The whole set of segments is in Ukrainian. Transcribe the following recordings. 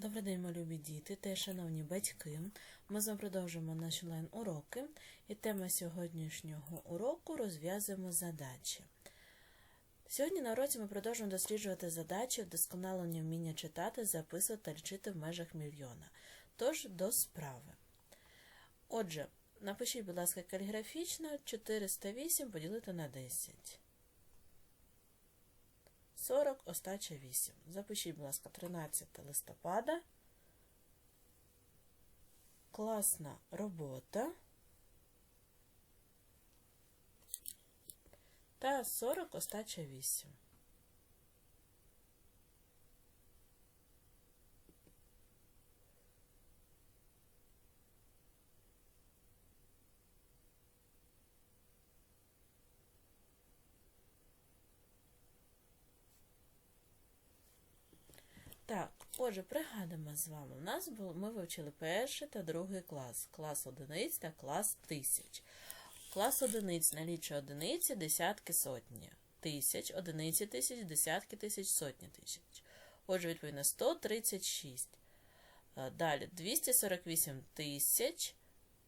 Добрий день, мої любі діти та шановні батьки. Ми з вами наші онлайн-уроки, і тема сьогоднішнього уроку розв'язуємо задачі. Сьогодні на уроці ми продовжуємо досліджувати задачі вдосконалення вміння читати, записувати та лічити в межах мільйона. Тож до справи. Отже, напишіть, будь ласка, каліграфічно 408 поділити на 10. 40, остача 8. Запишіть, будь ласка, 13 листопада. Класна робота. Та 40, остача 8. Так, отже, пригадуємо з вами. У нас було, ми вивчили перший та другий клас. Клас одиниць та клас тисяч. Клас одиниць налічує одиниці, десятки, сотні. Тисяч, одиниці тисяч, десятки тисяч, сотні тисяч. Отже, відповідно, 136. Е, Далі 248 тисяч,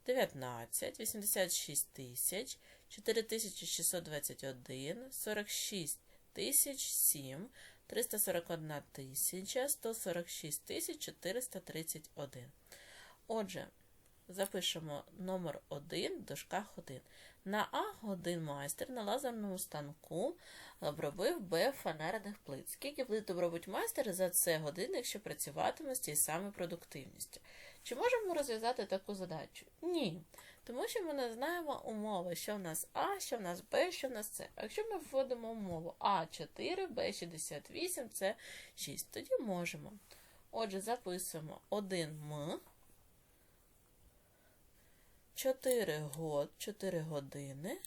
19, 86 тисяч, 4621, 46 тисяч 7, 341 тисяча 146 тисяч 431. Отже, запишемо номер 1 в дужках 1. На А один майстер на лазерному станку обробив Б фанерних плит. Скільки плит обробить майстер за це годин, якщо працюватиме з тією самою продуктивністю? Чи можемо розв'язати таку задачу? Ні. Тому що ми не знаємо умови, що в нас А, що в нас Б, що в нас С. Якщо ми вводимо умову А4, Б68, С 6, тоді можемо. Отже, записуємо 1М, 4 год, 4 години,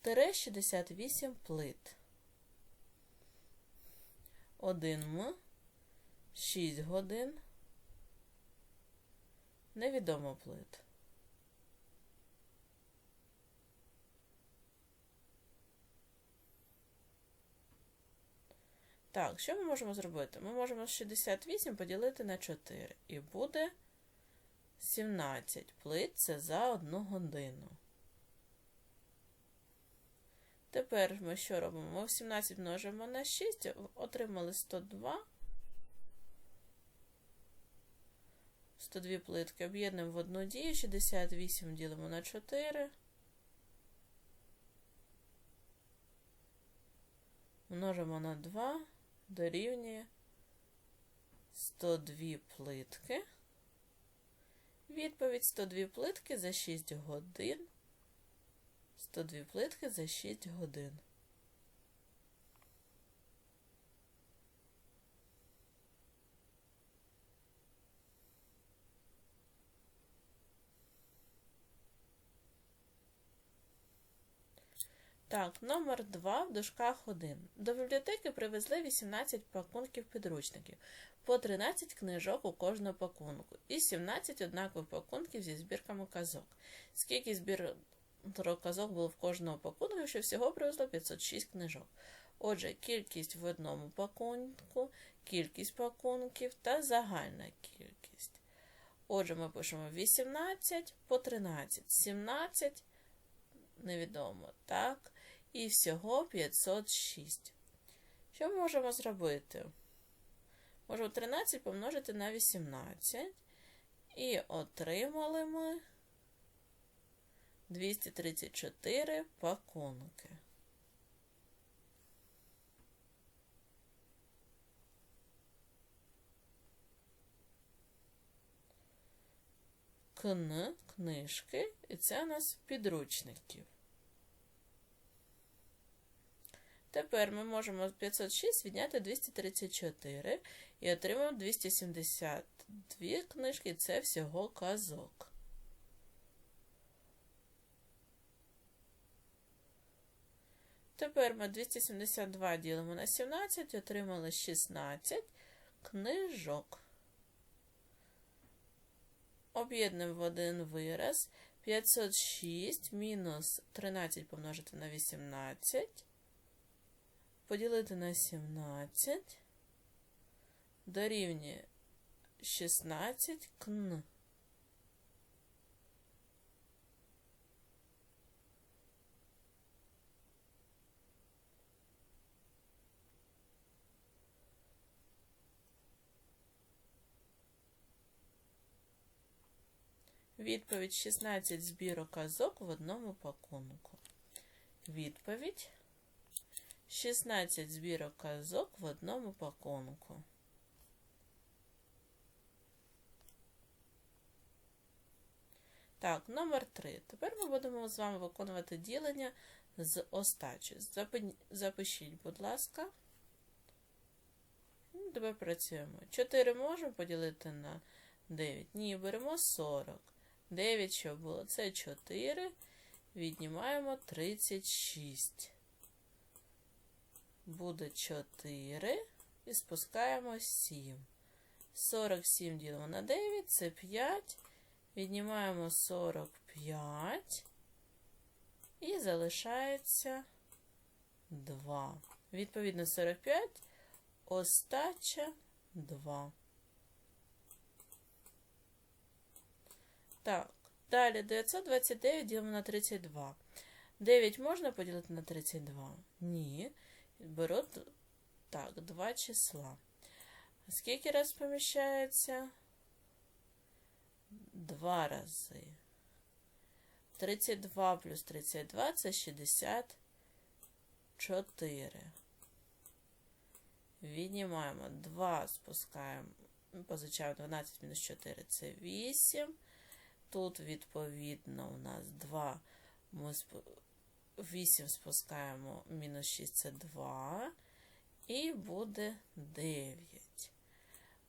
тире 68 плит. 1М, 6 годин, невідомо плит. Так, що ми можемо зробити? Ми можемо 68 поділити на 4. І буде 17 плит це за одну годину. Тепер ми що робимо? Ми в 17 множимо на 6, отримали 102. 102 плитки об'єднуємо в одну дію, 68 ділимо на 4. Множимо на 2 дорівнює 102 плитки. Відповідь 102 плитки за 6 годин. 102 плитки за 6 годин. Так, номер 2 в дужках 1. До бібліотеки привезли 18 пакунків підручників, по 13 книжок у кожному пакунку і 17 однакових пакунків зі збірками казок. Скільки збірок казок було в кожному пакунку, якщо всього привезло 506 книжок. Отже, кількість в одному пакунку, кількість пакунків та загальна кількість. Отже, ми пишемо 18 по 13, 17, невідомо, так, і всього 506. Що ми можемо зробити? Можемо 13 помножити на 18. І отримали ми 234 пакунки. Кн книжки, і це у нас підручників. Тепер ми можемо з 506 відняти 234 і отримаємо 272 книжки, це всього казок. Тепер ми 272 ділимо на 17 і отримали 16 книжок. Об'єднуємо в один вираз 506 мінус 13 помножити на 18 поділити на 17 дорівнює 16 кн. Відповідь 16 збірок казок в одному пакунку. Відповідь 16 збірок казок в одному пакунку. Так, номер 3. Тепер ми будемо з вами виконувати ділення з остачі. Запи- Запишіть, будь ласка. Ну, працюємо. 4 можемо поділити на 9. Ні, беремо 40. 9 що було? Це 4. Віднімаємо 36. Буде 4. І спускаємо 7. 47 ділимо на 9, це 5. Віднімаємо 45. І залишається 2. Відповідно, 45. Остача 2. Так, далі 929 ділимо на 32. 9 можна поділити на 32? Ні. Беру так, два числа. Скільки раз поміщається? Два рази. 32 плюс 32 це 64. Віднімаємо 2, спускаємо, позичаємо 12 мінус 4 це 8. Тут, відповідно, у нас 2. Ми 8 спускаємо, мінус 6 це 2. І буде 9.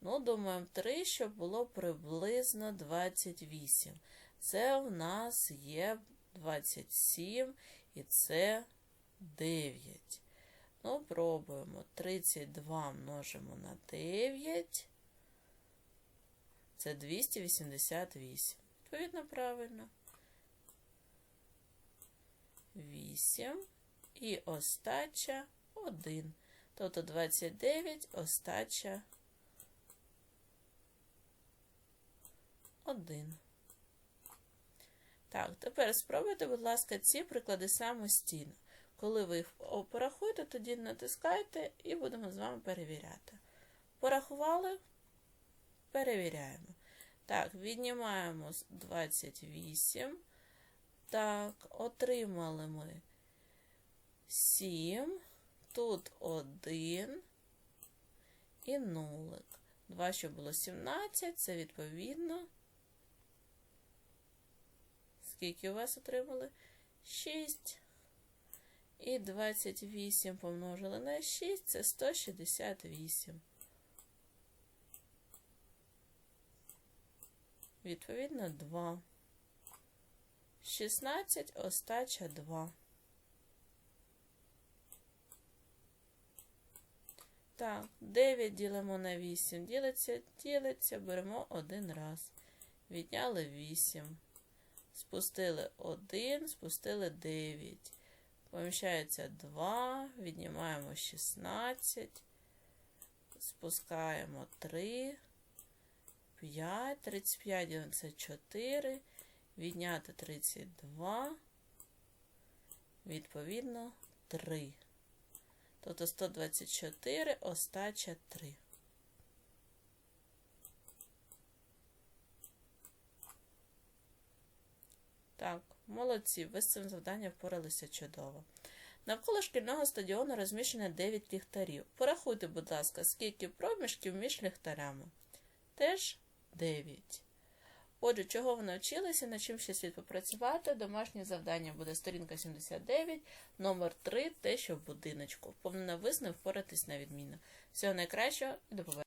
Ну, думаємо 3, щоб було приблизно 28. Це у нас є 27 і це 9. Ну, пробуємо. 32 множимо на 9. Це 288. Відповідно, правильно. 8 і остача 1. Тобто 29, остача 1. Так, тепер спробуйте, будь ласка, ці приклади самостійно. Коли ви їх порахуєте, тоді натискайте і будемо з вами перевіряти. Порахували? Перевіряємо. Так, віднімаємо 28. Так, отримали ми 7. Тут 1 і нулик. 2, що було 17, це відповідно. Скільки у вас отримали? 6. І 28 помножили на 6, це 168. Відповідно, 2. 16, остача 2. Так, 9 ділимо на 8. Ділиться, ділиться, беремо один раз. Відняли 8. Спустили 1, спустили 9. Поміщається 2, віднімаємо 16, спускаємо 3, 5, 35 ділимо це 4, відняти 32, відповідно 3. Тобто 124, остача 3. Так, молодці, ви з цим завданням впоралися чудово. Навколо шкільного стадіону розміщено 9 ліхтарів. Порахуйте, будь ласка, скільки проміжків між ліхтарями. Теж 9. Отже, чого ви навчилися, над чим ще слід попрацювати? Домашнє завдання буде сторінка 79, номер 3, те, що в будиночку. повне висно впоратись на відміну. Всього найкращого і до побачення.